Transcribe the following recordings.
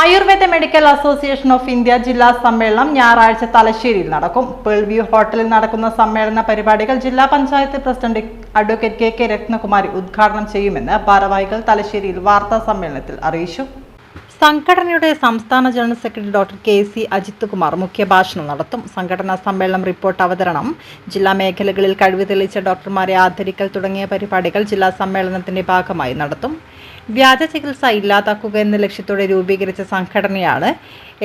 Ayurveda medical association of India ജില്ലാ സമ്മേളനം ഞായറാഴ്ച തലശ്ശേരിയിൽ നടക്കും. പേൾവ്യൂ ഹോട്ടലിൽ നടക്കുന്ന സമ്മേളന പരിപാടികൾ ജില്ലാ panchayat president advocate K K Ratnakumari ഉദ്ഘാടനം ചെയ്യുമെന്ന് ഭാരവാഹികൾ തലശ്ശേരിയിൽ വാർത്താ സമ്മേളനത്തിൽ അറിയിച്ചു. സംഘടനയുടെ സംസ്ഥാന general secretary doctor K C Ajith Kumar മുഖ്യഭാഷണം നടത്തും. സംഘടനാ സമ്മേളനം റിപ്പോർട്ട് അവതരണം ജില്ലാ മേഖലകളിൽ കഴിവ് തെളിയിച്ച ഡോക്ടർമാരെ ആദരിക്കൽ തുടങ്ങിയ പരിപാടികൾ ജില്ലാ സമ്മേളനത്തിന്റെ ഭാഗമായി നടത്തും. വ്യാജ ചികിത്സ ഇല്ലാതാക്കുക എന്ന ലക്ഷ്യത്തോടെ രൂപീകരിച്ച സംഘടനയാണ്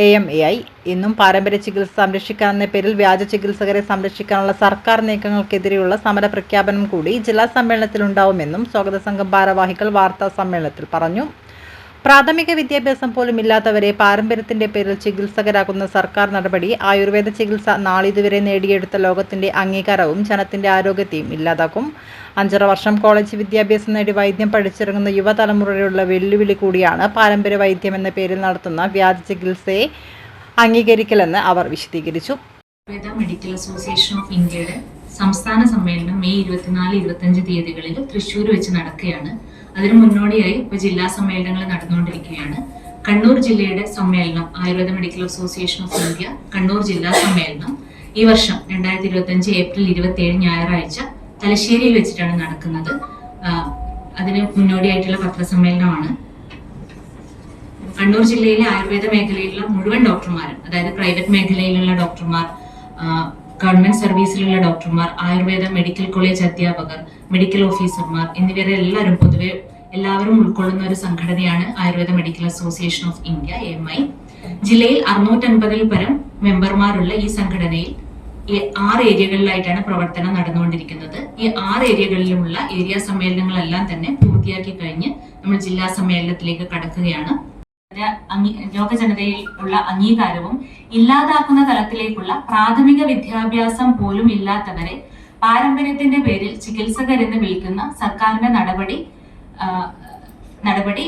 എ എം എ ഐ ഇന്നും പാരമ്പര്യ ചികിത്സ സംരക്ഷിക്കാൻ എന്ന പേരിൽ വ്യാജ ചികിത്സകരെ സംരക്ഷിക്കാനുള്ള സർക്കാർ നീക്കങ്ങൾക്കെതിരെയുള്ള സമര പ്രഖ്യാപനം കൂടി ജില്ലാ സമ്മേളനത്തിൽ ഉണ്ടാവുമെന്നും സ്വാഗത സംഘം ഭാരവാഹികൾ വാർത്താ സമ്മേളനത്തിൽ പറഞ്ഞു. പ്രാഥമിക വിദ്യാഭ്യാസം പോലും ഇല്ലാത്തവരെ പാരമ്പര്യത്തിന്റെ പേരിൽ ചികിത്സകരാക്കുന്ന സർക്കാർ നടപടി ആയുർവേദ ചികിത്സ നാളിതുവരെ നേടിയെടുത്ത ലോകത്തിന്റെ അംഗീകാരവും ജനത്തിന്റെ ആരോഗ്യത്തെയും ഇല്ലാതാക്കും. അഞ്ചര വർഷം കോളേജ് വിദ്യാഭ്യാസം നേടി വൈദ്യം പഠിച്ചിറങ്ങുന്ന യുവതലമുറയുള്ള വെല്ലുവിളി കൂടിയാണ് പാരമ്പര്യ വൈദ്യം എന്ന പേരിൽ നടത്തുന്ന വ്യാജ ചികിത്സയെ അംഗീകരിക്കലെന്ന് അവർ വിശദീകരിച്ചു. ആയുർവേദ മെഡിക്കൽ അസോസിയേഷൻ ഓഫ് ഇന്ത്യയുടെ സംസ്ഥാന സമ്മേളനം മെയ് ഇരുപത്തിനാല് ഇരുപത്തഞ്ച് തീയതികളിൽ തൃശ്ശൂർ വെച്ച് നടക്കുകയാണ്. അതിനു മുന്നോടിയായി ഇപ്പോൾ ജില്ലാ സമ്മേളനങ്ങൾ നടന്നുകൊണ്ടിരിക്കുകയാണ്. കണ്ണൂർ ജില്ലയുടെ സമ്മേളനം Ayurveda medical association of India Kannur ജില്ലാ സമ്മേളനം. ഈ വർഷം രണ്ടായിരത്തി ഇരുപത്തഞ്ച് ഏപ്രിൽ ഇരുപത്തി ഏഴ് ഞായറാഴ്ച തലശ്ശേരിയിൽ വെച്ചിട്ടാണ് നടക്കുന്നത്. അതിന് മുന്നോടിയായിട്ടുള്ള പത്രസമ്മേളനമാണ്. കണ്ണൂർ ജില്ലയിലെ ആയുർവേദ മേഖലയിലുള്ള മുഴുവൻ ഡോക്ടർമാരും അതായത് പ്രൈവറ്റ് മേഖലയിലുള്ള ഡോക്ടർമാർ ഗവൺമെന്റ് സർവീസിലുള്ള ഡോക്ടർമാർ ആയുർവേദ മെഡിക്കൽ കോളേജ് അധ്യാപകർ മെഡിക്കൽ ഓഫീസർമാർ എന്നിവരെ എല്ലാവരും പൊതുവെ എല്ലാവരും ഉൾക്കൊള്ളുന്ന ഒരു സംഘടനയാണ് Ayurveda medical association of India M I ജില്ലയിൽ അറുന്നൂറ്റൻപതിൽ പരം മെമ്പർമാരുള്ള ഈ സംഘടനയിൽ ഈ ആറ് ഏരിയകളിലായിട്ടാണ് പ്രവർത്തനം നടന്നുകൊണ്ടിരിക്കുന്നത്. ഈ ആറ് ഏരിയകളിലുമുള്ള ഏരിയ സമ്മേളനങ്ങളെല്ലാം തന്നെ പൂർത്തിയാക്കി കഴിഞ്ഞ് നമ്മൾ ജില്ലാ സമ്മേളനത്തിലേക്ക് കടക്കുകയാണ്. ലോക ഉള്ള അംഗീകാരവും ഇല്ലാതാക്കുന്ന തലത്തിലേക്കുള്ള പ്രാഥമിക വിദ്യാഭ്യാസം പോലും ഇല്ലാത്തവരെ പാരമ്പര്യത്തിന്റെ പേരിൽ ചികിത്സകരെന്ന് വിളിക്കുന്ന സർക്കാരിന്റെ നടപടി നടപടി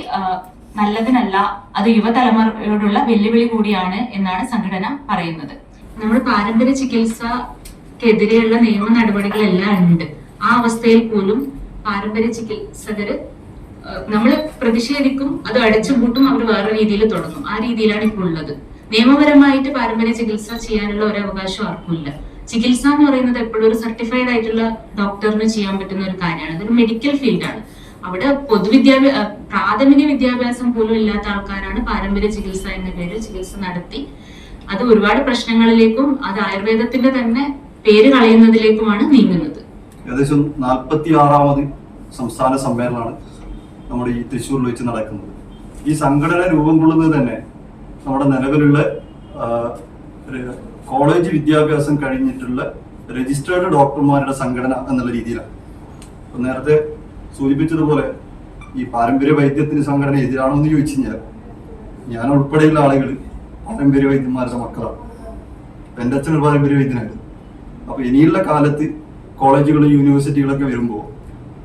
നല്ലതിനല്ല അത് യുവതലമുറയോടുള്ള വെല്ലുവിളി കൂടിയാണ് എന്നാണ് സംഘടന പറയുന്നത്. നമ്മൾ പാരമ്പര്യ ചികിത്സക്കെതിരെയുള്ള നിയമ നടപടികളെല്ലാം ഉണ്ട്. ആ അവസ്ഥയിൽ പോലും പാരമ്പര്യ ചികിത്സകര് നമ്മൾ പ്രതിഷേധിക്കും അത് അടച്ചുപൂട്ടും അവർ വേറെ രീതിയിൽ തുടങ്ങും. ആ രീതിയിലാണ് ഇപ്പോൾ ഉള്ളത്. നിയമപരമായിട്ട് പാരമ്പര്യ ചികിത്സ ചെയ്യാനുള്ള ഒരു അവകാശം ആർക്കുമില്ല. ചികിത്സ എന്ന് പറയുന്നത് എപ്പോഴും ഒരു സർട്ടിഫൈഡ് ആയിട്ടുള്ള ഡോക്ടറിന് ചെയ്യാൻ പറ്റുന്ന ഒരു കാര്യമാണ്. അതൊരു മെഡിക്കൽ ഫീൽഡാണ് അവിടെ പൊതുവിദ്യാഭ്യാസ പ്രാഥമിക വിദ്യാഭ്യാസം പോലും ഇല്ലാത്ത ആൾക്കാരാണ് പാരമ്പര്യ ചികിത്സ എന്ന പേരിൽ ചികിത്സ നടത്തി. അത് ഒരുപാട് പ്രശ്നങ്ങളിലേക്കും അത് ആയുർവേദത്തിന്റെ തന്നെ പേര് കളയുന്നതിലേക്കുമാണ് നീങ്ങുന്നത്. ഏകദേശം നാൽപ്പത്തി ആറാമത് സംസ്ഥാന സമ്മേളനമാണ്. നമ്മുടെ ഈ തൃശ്ശൂരിൽ വെച്ച് നടക്കുന്നത്. ഈ സംഘടന രൂപം കൊള്ളുന്നത് തന്നെ നമ്മുടെ നിലവിലുള്ള കോളേജ് വിദ്യാഭ്യാസം കഴിഞ്ഞിട്ടുള്ള രജിസ്റ്റേർഡ് ഡോക്ടർമാരുടെ സംഘടന എന്നുള്ള രീതിയിലാണ്. അപ്പൊ നേരത്തെ സൂചിപ്പിച്ചതുപോലെ ഈ പാരമ്പര്യ വൈദ്യത്തിന് സംഘടന എതിരാണോ എന്ന് ചോദിച്ചു കഴിഞ്ഞാൽ ഞാൻ ഉൾപ്പെടെയുള്ള ആളുകൾ പാരമ്പര്യ വൈദ്യന്മാരുടെ മക്കളാണ്. എന്റെ അച്ഛൻ ഒരു പാരമ്പര്യ വൈദ്യനായിരുന്നു അപ്പൊ ഇനിയുള്ള കാലത്ത് കോളേജുകളും യൂണിവേഴ്സിറ്റികളൊക്കെ വരുമ്പോൾ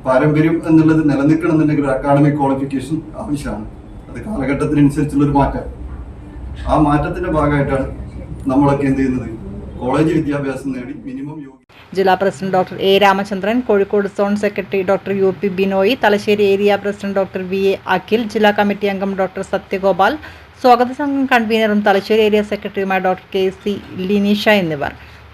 പാരമ്പര്യം എന്നുള്ളത് നിലനിൽക്കണമെന്നുണ്ടെങ്കിൽ അക്കാഡമിക് ക്വാളിഫിക്കേഷൻ ആവശ്യമാണ്. അത് കാലഘട്ടത്തിനനുസരിച്ചുള്ള ഒരു മാറ്റം. ആ മാറ്റത്തിന്റെ ഭാഗമായിട്ടാണ് നമ്മളൊക്കെ എന്ത് ചെയ്യുന്നത്? കോളേജ് വിദ്യാഭ്യാസം നേടി മിനിമം യോഗ്യ ജില്ലാ president doctor A Ramachandran Kozhikode zone secretary doctor U P Binoy Thalassery area president doctor V A Akhil ജില്ലാ കമ്മിറ്റി അംഗം ഡോക്ടർ സത്യഗോപാൽ സ്വാഗത സംഘം കൺവീനറും തലശ്ശേരി ഏരിയ സെക്രട്ടറിയുമായ ഡോക്ടർ കെ സി ലിനീഷ എന്നിവർ.